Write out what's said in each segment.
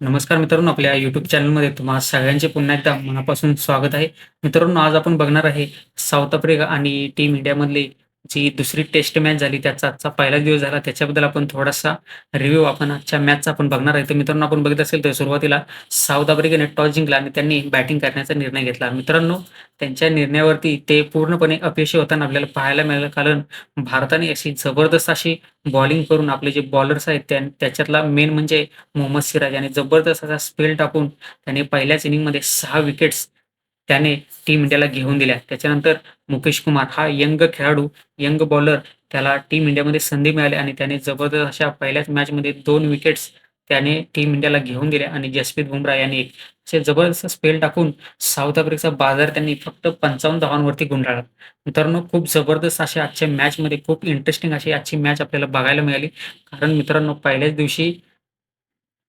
नमस्कार मित्रांनो, आपल्या युट्यूब चॅनलमध्ये तुम्हा सगळ्यांचे पुन्हा एकदा मनापासून स्वागत आहे. मित्रांनो, आज आपण बघणार आहे साऊथ आफ्रिका आणि टीम इंडियामधले जी दुसरी टेस्ट मॅच झाली, त्याचा आजचा पहिला दिवस झाला. त्याच्याबद्दल आपण थोडासा रिव्ह्यू आपण आजच्या मॅचचा आपण बघणार आहे. तर मित्रांनो, आपण बघत असेल तर सुरुवातीला साऊथ आफ्रिकेने टॉस जिंकला आणि त्यांनी बॅटिंग करण्याचा निर्णय घेतला. मित्रांनो, त्यांच्या निर्णयावरती ते पूर्णपणे अपयशी होताना आपल्याला पाहायला मिळालं. कारण भारताने अशी जबरदस्त अशी बॉलिंग करून आपले जे बॉलर्स आहेत त्या त्याच्यातला मेन म्हणजे मोहम्मद सिराज याने जबरदस्त असा स्पेल टाकून त्याने पहिल्याच इनिंगमध्ये सहा विकेट्स त्याने टीम इंडियाला घेऊन दिल्या. त्याच्यानंतर मुकेश कुमार हा यंग खेळाडू, यंग बॉलर त्याला टीम इंडियामध्ये संधी मिळाली आणि त्याने जबरदस्त अशा पहिल्याच मॅचमध्ये दोन विकेट्स त्याने टीम इंडियाला घेऊन दिल्या आणि जसप्रीत बुमराह यांनी असे जबरदस्त स्पेल टाकून साऊथ आफ्रिकेचा बाजार त्यांनी फक्त 55 धावांवरती गुंडाळला. मित्रांनो, खूप जबरदस्त अशा आजच्या मॅचमध्ये खूप इंटरेस्टिंग अशी आजची मॅच आपल्याला बघायला मिळाली. कारण मित्रांनो, पहिल्याच दिवशी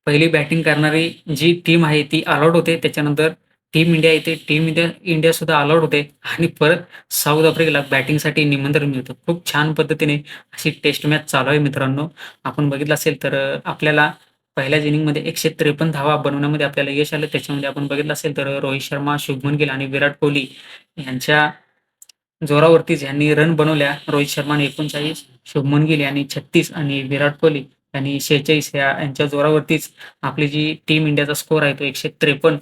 पहिली बॅटिंग करणारी जी टीम आहे ती ऑल आउट होते. त्याच्यानंतर टीम इंडिया येते. टीम इंडिया इंडिया सुद्धा आउट होते आणि परत साऊथ आफ्रिकेला बॅटिंगसाठी निमंत्रण मिळतं. खूप छान पद्धतीने अशी टेस्ट मॅच चालू आहे मित्रांनो. आपण बघितलं असेल तर आपल्याला पहिल्याच इनिंगमध्ये 153 धावा बनवण्यामध्ये आपल्याला यश आलं. त्याच्यामध्ये आपण बघितलं असेल तर रोहित शर्मा, शुभमन गिल आणि विराट कोहली यांच्या जोरावरतीच यांनी रन बनवल्या. रोहित शर्माने 39, शुभमन गिल यांनी 36 आणि विराट कोहली यांनी 46 या यांच्या जोरावरतीच आपली जी टीम इंडियाचा स्कोर आहे तो 153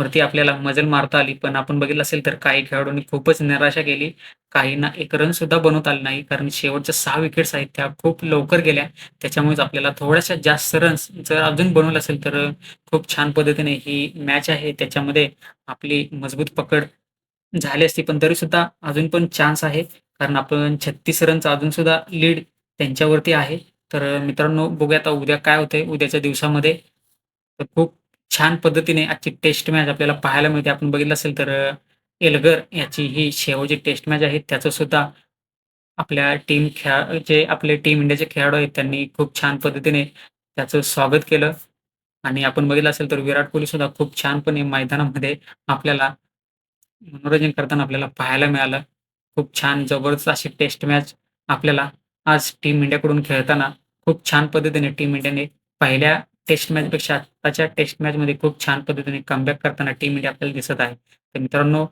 वरती आपल्याला मजल मारता आली. पण आपण बघितलं असेल तर काही खेळाडूंनी खूपच निराशा केली. काहींना एक रन सुद्धा बनवता आले नाही. कारण शेवटच्या सहा विकेट्स आहेत त्या खूप लवकर गेल्या. त्याच्यामुळेच आपल्याला थोड्याशा जास्त रन्स जर अजून बनवलं असेल तर खूप छान पद्धतीने ही मॅच आहे त्याच्यामध्ये आपली मजबूत पकड झाली असती. पण तरी सुद्धा अजून पण चान्स आहे. कारण आपण 36 रनचा अजून सुद्धा लीड त्यांच्यावरती आहे. तर मित्रांनो बघूया आता उद्या काय होतंय उद्याच्या दिवसामध्ये. तर खूप छान पद्धतीने आजची टेस्ट मॅच आपल्याला पाहायला मिळते. आपण बघितलं असेल तर एलगर एल्गर याची ही शेवटची टेस्ट मॅच आहे. त्याचं सुद्धा आपल्या टीम खेळा जे आपले टीम इंडियाचे खेळाडू आहेत त्यांनी खूप छान पद्धतीने त्याचं स्वागत केलं आणि आपण बघितलं असेल तर विराट कोहली सुद्धा खूप छानपणे मैदानामध्ये आपल्याला मनोरंजन करताना आपल्याला पाहायला मिळालं. खूप छान जबरदस्त अशी टेस्ट मॅच आपल्याला आज टीम इंडियाकडून खेळताना खूप छान पद्धतीने टीम इंडियाने पहिल्या टेस्ट मॅचपेक्षा आत्ताच्या टेस्ट मॅचमध्ये खूप छान पद्धतीने कमबॅक करताना टीम इंडिया आपल्याला दिसत आहे. तर मित्रांनो,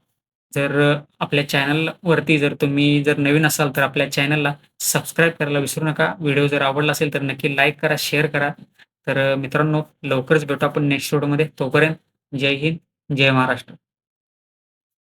जर आपल्या आपल्या चॅनलवरती जर तुम्ही जर नवीन असाल तर आपल्या चॅनलला सबस्क्राईब करायला विसरू नका. व्हिडिओ जर आवडला असेल तर नक्की लाईक करा, शेअर करा. तर मित्रांनो लवकरच भेटू आपण नेक्स्ट व्हिडिओमध्ये. तोपर्यंत जय हिंद, जय महाराष्ट्र.